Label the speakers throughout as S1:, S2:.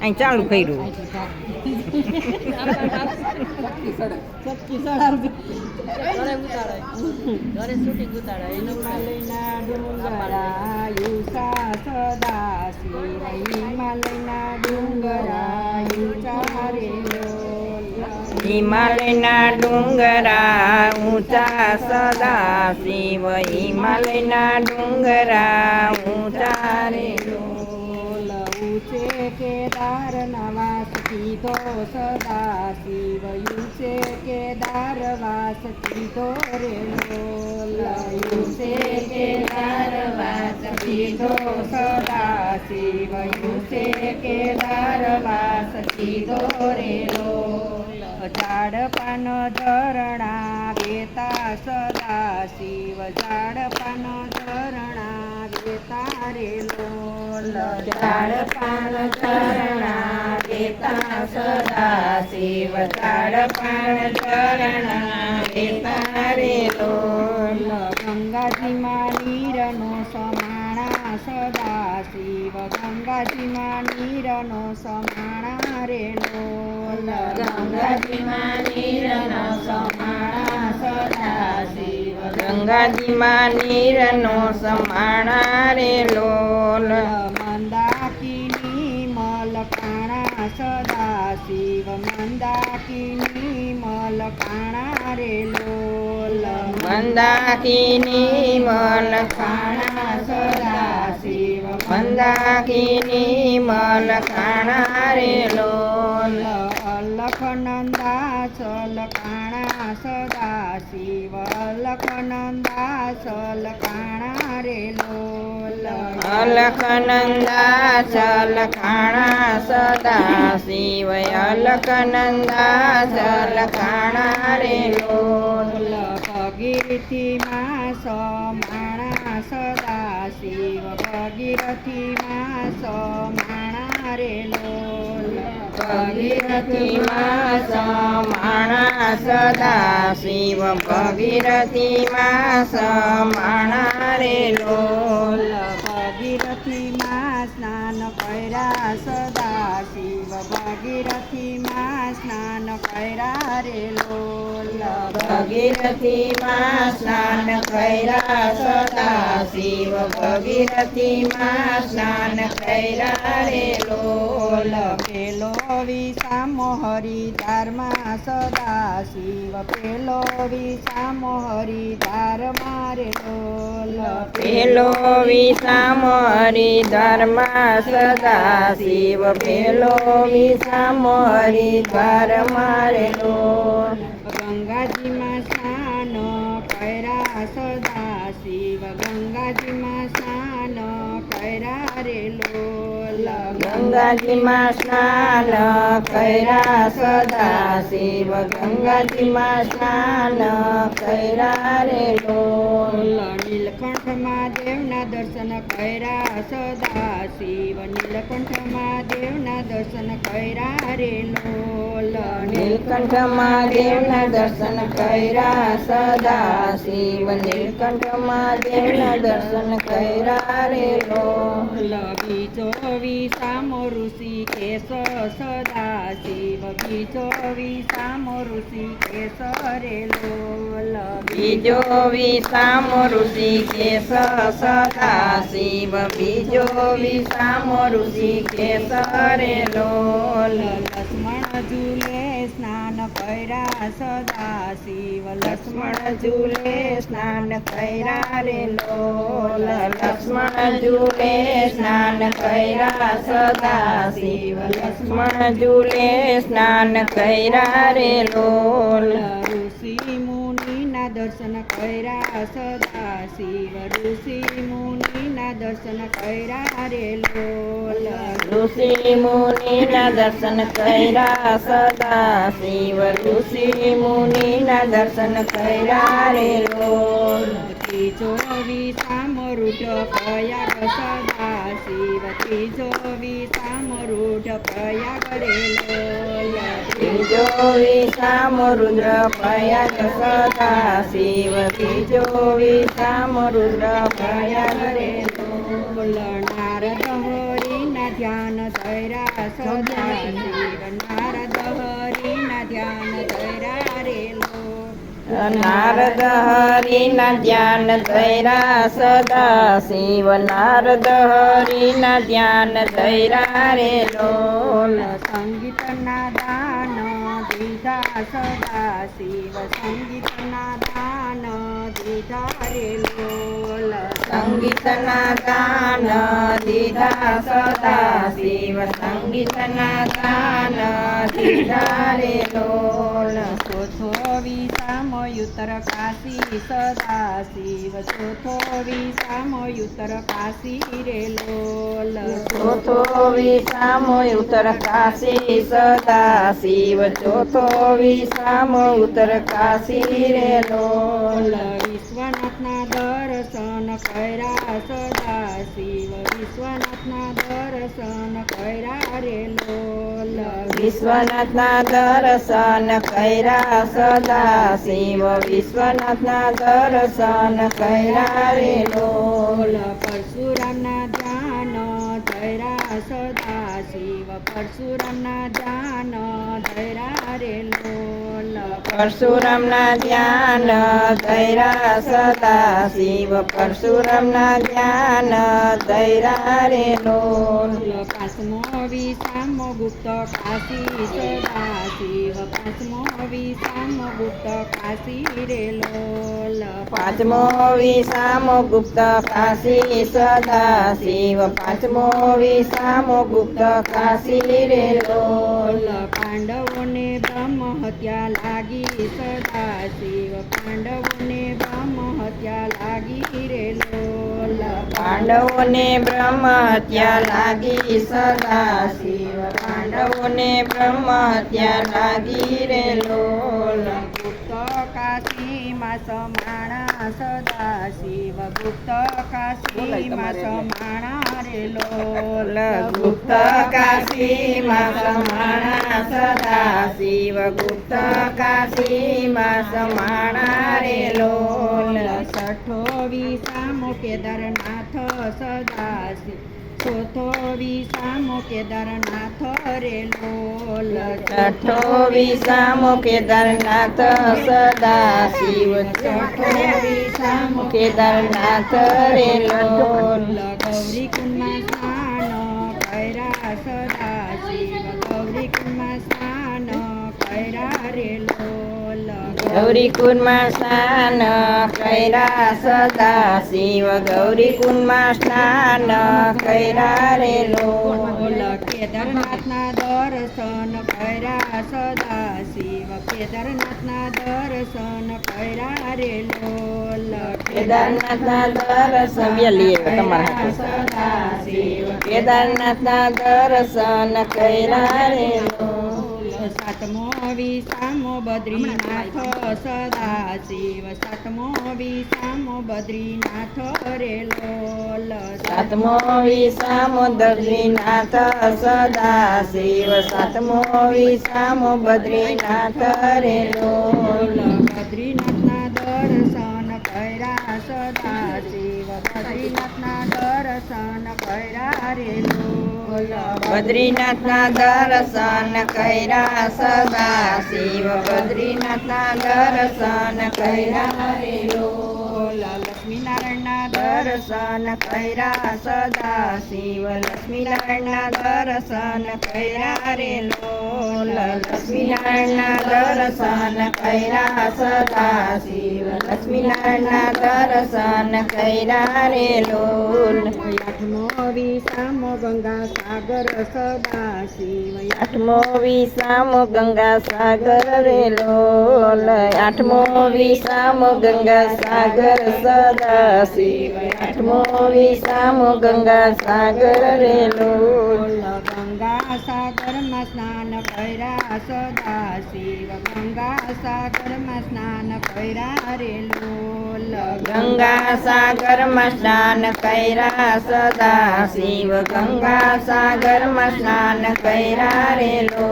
S1: અહીં ચાલુ કર્યું.
S2: સદા શિવ હિમાલયના ડુંગરાયુ ચારે
S1: હિમાલયના ડુંગરા ઊંચા સદા શિવ હિમાલયના ડુંગરા ઊંચા રે
S2: ઊંચે કેદાર નવાસ કીધો સદા શિવ છે કેદાર વાસ કીધો રે છે કેદાર વાસ કીધો સદા શિવ છે કેદાર વાસ કીધો રે झाड पान धरणा घेता सदा शिव झाड पान धरणा घेता रे लोल. झाड पान धरणा घेता सदा शिव झाड पान धरणा घेता रे लोल. गंगाजी मानी रणो समा સમાણા સદા શિવ ગંગાજીમાં નીરનો સમાણા રે લોલ. ગંગાજીમાં નીરનો સમાણા સદા શિવ
S1: ગંગાજીમાં નીરનો સમાણા રે લોલ
S2: મંદાકિની મલકાણા સદા શિવ મંદાકિની મલકાણા રે લોલ.
S1: મંદાકીની મલ
S2: સદા
S1: મંદાકીની મલ ખાણા રે લોલ
S2: અલખનંદા સલકાણા સદા શિવ. લખનંદા સલકાણા રે લોલ.
S1: અલખનંદા સલકાણા સદા શિવ. અલખનંદા સલકાણા રે લોલ.
S2: ભગીરથી માં સમાણા સદા શિવ ભગીરથી માં સમાણા રે લોલ.
S1: ભગીરથીમાં સમાણા સદા શિવ ભગીરથીમાં સમાણા રે લોલ.
S2: ભગીરથીમાં સ્નાન કર્યા સદા શિવ ભગીરથીમાં સ્નાન કર્યા રે લોલ.
S1: ભગીરથીમાં સ્નાન કર્યા સદા શિવ ભગીરથીમાં સ્નાન કર્યા રે લોલ
S2: પેલો વિસામો હરિધારમાં સદા શિવ પેલો વિસામો હરિધારમાં રે લોલ
S1: પેલો વિસામો હરિધર્મા સદા શિવ પેલો વિસામો હરિદ્વાર મારેલો
S2: ગંગાજીમાં ગંગાજીમાં સ્નાન કર્યા રે લોલ.
S1: ગંગાજીમાં સ્નાન કર્યા સદા શિવ. ગંગાજીમાં સ્નાન કર્યા રે લોલ
S2: નીલકંઠ મહાદેવના દર્શન કર્યા સદા શિવ નીલકંઠ મહાદેવના દર્શન કર્યા રે લોલ
S1: નીલકંઠ મહાદેવના દર્શન કર્યા સદા શિવ નીલકંઠ મહાદેવના દર્શન કર્યા રે લોલ.
S2: બીજો વિસામો ઋષિ કેશ સદા શિવ બીજો વિસામો ઋષિ કેશ રે લોલ.
S1: બીજો વિસામો ઋષિ કેશ સદા શિવ બીજો વિસામો ઋષિ કેશ રે લોલ.
S2: લક્ષ્મણ ઝૂલે સ્નાન કર્યા સદા શિવ
S1: લક્ષ્મણ ઝૂલે સ્નાન કર્યા રે લોલ. લક્ષ્મણ ઝૂલે સ્નાન કર્યા સદા શિવ લક્ષ્મણ ઝૂલે સ્નાન કર્યા રે લોલ.
S2: ઋષિ મુનિના દર્શન કર્યા સદા શિવ ઋષિ મુનિના દર્શન કર્યા રે લોલ.
S1: ઋષિ મુનિના દર્શન કર્યા સદા શિવ ઋષિ મુનિના દર્શન કર્યા રે લોલ.
S2: ચોરી રૂઢ પ્રયાગ સદા શિવતી જોવી સામરુઢ પયા
S1: ગળેલો જોવી સામરુદ્ર પયા સદા શિવતી જોવી સામરુદ્ર પયા ગળેલો નારદ
S2: હરિના ધ્યાન ધૈરા સદા નારદ હરિના ધ્યાન ધૈરા રેલા
S1: નારદ હરિના ધ્યાન ધૈરા સદા શિવ નારદ હરિના ધ્યાન ધૈરા રે લોલ.
S2: સંગીતના દાન દીધા સદા શિવ સંગીતના દાન દીધા રે લોલ.
S1: સંગીતના દાન દીધા સદા શિવ સંગીતના દાન દીધા રે લોલ.
S2: ચોથો વિસામ યુતર કાશી સદા શિવ ચોથો વિસામ યુતર કાશી રે લોલ
S1: ચોથો સામયુતર કાશી સદા શિવ વિસામો કાશી રે લોલ
S2: વિશ્વનાથના દર્શન કર્યા સદા શિવ વિશ્વનાથના દર્શન કર્યા રે લોલ.
S1: વિશ્વનાથના દર્શન કર્યા સદા શિવ વિશ્વનાથના દર્શન કર્યા રે લોલ.
S2: પરશુરામના ધૈરા સદા શિવ પરશુરામના ધ્યાન ધૈરા રે લોલ
S1: પરશુરામના ધ્યાન ધૈરા સદા શિવ પરશુરામના ધ્યાન ધૈરા રે લોલ
S2: પાંચમો વિસામો ગુપ્ત કાશી સદાશિવ. પાંચમો વિસામો ગુપ્ત કાશી રે લોલ
S1: પાંચમો વિસામો ગુપ્ત કાશી સદાશિવ પાંચમો વિસામો ગુપ્ત કાશી રે લોલ
S2: પાંડવોને બ્રહ્મ હત્યા લાગી સદાશિવ. પાંડવોને બ્રહ્મ હત્યા લાગી રે લોલ
S1: પાંડવોને બ્રહ્મ હત્યા લાગી સદા શિવ. પાંડવોને બ્રહ્મ હત્યા લાગી રે લોલ.
S2: કાશીમાં સમાણા સદા શિવ ગુપ્ત કાશીમાં સમાણા રે લોલ
S1: ગુપ્ત કાશીમાં સમાણા સદા શિવ ગુપ્ત કાશીમાં સમાણા રે લોલ
S2: સઠો વિસામો કેદારનાથ સદા શિવ ચોથો વિસામો કેદારનાથ રે લોલ
S1: છઠ્ઠો વિસામો કેદારનાથ સદા શિવ. છઠ્ઠો વિસામો કેદારનાથ રે લોલ
S2: ગૌરી કુંડમાં ગૌરી કુંડમાં સ્નાન
S1: કૈરા સદા શિવ ગૌરી કુંડમાં સ્નાન કૈરા રે
S2: કેદારનાથના દર્શન કૈરા સદા શિવ કેદારનાથના દર્શન કૈરા રે લોલ
S1: કેદારનાથના દર્શન.
S2: સદા શિવ
S1: કેદારનાથના દર્શન કૈરા રે લોલ
S2: સાતમો વિસામો બદ્રીનાથ સદા શિવ સાતમો વિસામો બદ્રીનાથ રે લોલ
S1: સાતમો વિસામો બદ્રીનાથ સદા શિવ સાતમો વિસામો બદ્રીનાથ રે લોલ.
S2: બદ્રીનાથના બદ્રીનાથના દર્શન કર્યા
S1: સદા શિવ બદ્રીનાથના દર્શન કર્યા રે લોલ
S2: લક્ષ્મીનારાયણના
S1: દર્શન કર્યા સદા શિવ લક્ષ્મીનારાયણના દર્શન કર્યા રે લોલ લક્ષ્મીનારાયણના દર્શન કર્યા સદા શિવ લક્ષ્મીનારાયણના દર્શન કર્યા રે લોલ
S2: આઠમો સામ ગંગા સાગર સદા શિવ
S1: આઠમો સામ ગંગા સાગર રે લોલ આઠમો વિસામો ગંગા સાગર સદા શિવ આઠમો વિસામો ગંગા સાગર રેલો
S2: ગંગા સાગરમાં સ્નાન કર્યા સદા શિવ ગંગા સાગરમાં સ્નાન કર્યા રેલો
S1: ગંગા સાગરમાં સ્નાન કર્યા સદા શિવ ગંગા સાગરમાં સ્નાન કર્યા રેલો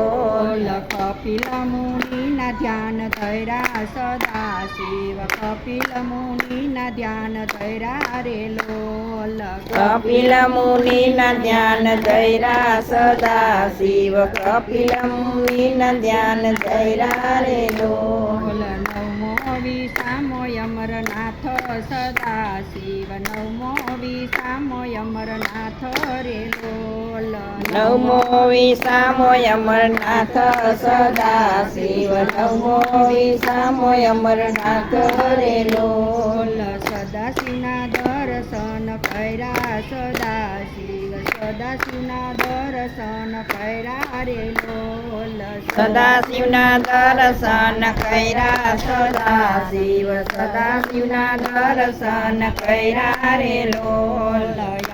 S1: કપિલા
S2: કપિલ મુનિના ધ્યાન ધૈરા સદા શિવ કપિલ મુનિના ધ્યાન ધૈરા રે લોલ
S1: કપિલ મુનિના ધ્યાન ધૈરા સદા શિવ કપિલ મુનિના ધ્યાન ધૈરા રે લોલ
S2: નવમો વિસામો અમરનાથ સદા શિવ નવમો વિસામો અમરનાથ રે લોલ
S1: નવમો વિસામો અમરનાથ સદા શિવ નવમો વિસામો અમરનાથ રે લોલ
S2: સદાશિવના દર્શન કર્યા સદાશિવ સદાશિવના દર્શન કર્યા રે લોલ
S1: સદાશિવના દર્શન કર્યા સદાશિવ સદાશિવના દર્શન કર્યા રે લોલ.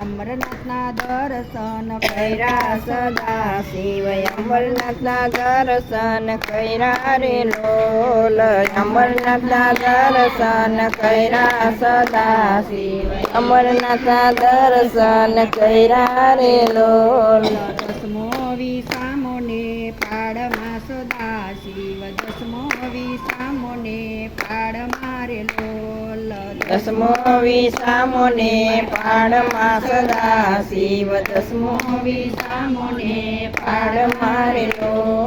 S2: અમરનાથના દર્શન
S1: કર્યા સદાશિવ અમરનાથના દર્શન કર્યા રે લોલ. અમરનાથના દર્શન કર્યા સદાશિવ અમરનાથના દર્શન કર્યા રે લોલ.
S2: દસમો વિસામો ને પાડમાં સદાશિવ દસમો વિસામો ને પાડમાં રે લોલ
S1: દસમો વિસામો ને પાડમાં સદાશિવ દસમો વિસામો ને પાડમાં રે લોલ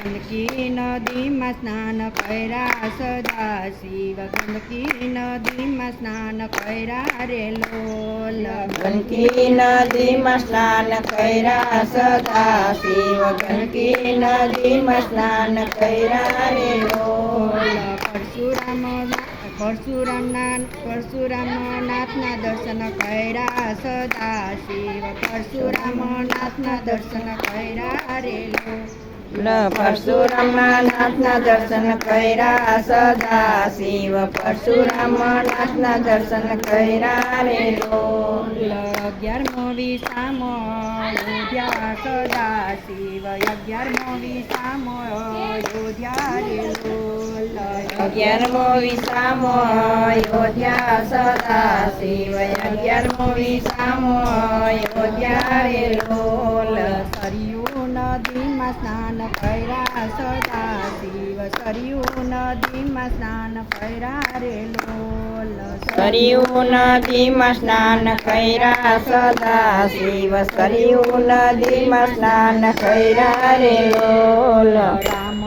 S2: ગંદકી નદીમાં સ્નાન કર્યા સદા શિવ ગંદકી નદીમાં સ્નાન કર્યા રે લોલ
S1: ગંદકી નદીમાં સ્નાન કર્યા સદાશિવ ગંદકી નદીમાં સ્નાન કર્યા રે લોલ
S2: પરશુરામ પરશુરામના પરશુરામનાથના દર્શન કર્યા સદા શિવ પરશુરામનાથના દર્શન કર્યા રે લોલ
S1: પરશુરામના નાથના દર્શન કર્યા સદા શિવ પરશુરામનાથના દર્શન કર્યા રે
S2: અગિયારમો વિસામો યોધ્યા સદા શિવ અગિયારમો વિસામો યોધ્યા રે
S1: અગિયારમો વિસામો યોધ્યા સદા શિવ અગિયારમો વિસામો અયોધ્યા રે લોલ
S2: સરયુ નદીમાં સ્નાન કર્યા સદા શિવ. સરયુ નદીમાં સ્નાન કર્યા રે લોલ
S1: સરયુ નદીમાં સ્નાન કર્યા સદા શિવ. સરયુ નદીમાં સ્નાન કર્યા રે લોલ
S2: રામ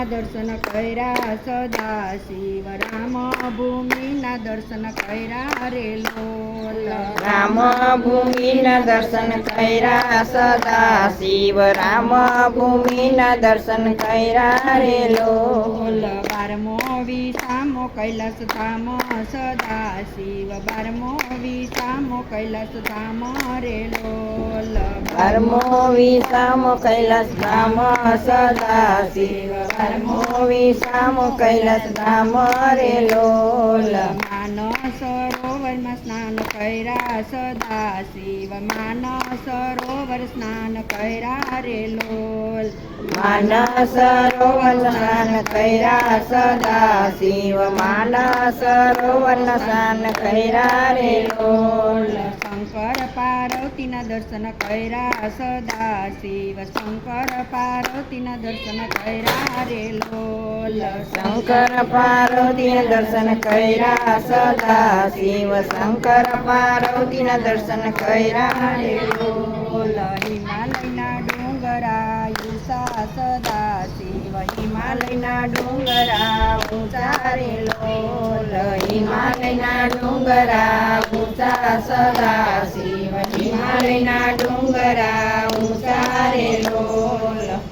S2: ભૂમિના દર્શન કર્યા સદા શિવ રામ ભૂમિના દર્શન કર્યા રે લોલ.
S1: રામ ભૂમિના દર્શન કર્યા સદા શિવ રામ ભૂમિના દર્શન કર્યા રે લોલ.
S2: બારમો વિસામો કૈલાસ ધામ, સદા શિવ બારમો વિસામો કૈલાસ ધામ, રે લોલ
S1: બારમો વિસામો કૈલાસ ધામ, સદા શિવ બારમો વિસામો કૈલાસ ધામ, રે લોલ
S2: સરોવરમાં સ્નાન કર્યા સદા શિવ માના સરોવર સ્નાન કર્યા રે લોલ.
S1: માનસ સરોવર સ્નાન કર્યા સદા શિવ માનસ સરોવર સ્નાન કર્યા રે લોલ.
S2: શંકર પાર્વતીના દર્શન કર્યા સદા શિવ શંકર પાર્વતીના દર્શન કર્યા રે લોલ.
S1: શંકર પાર્વતીના દર્શન કર્યા સદા શિવ શંકર પાર્વતીના દર્શન કર્યા રે લોલ.
S2: ડુંગરા
S1: લોલ હિમાલયના ડુંગરા ઊંચા સદા શિવ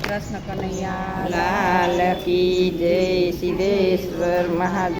S2: કૃષ્ણ કનૈયા
S1: લાલ કી જય સિદ્ધેશ્વર મહાદેવ.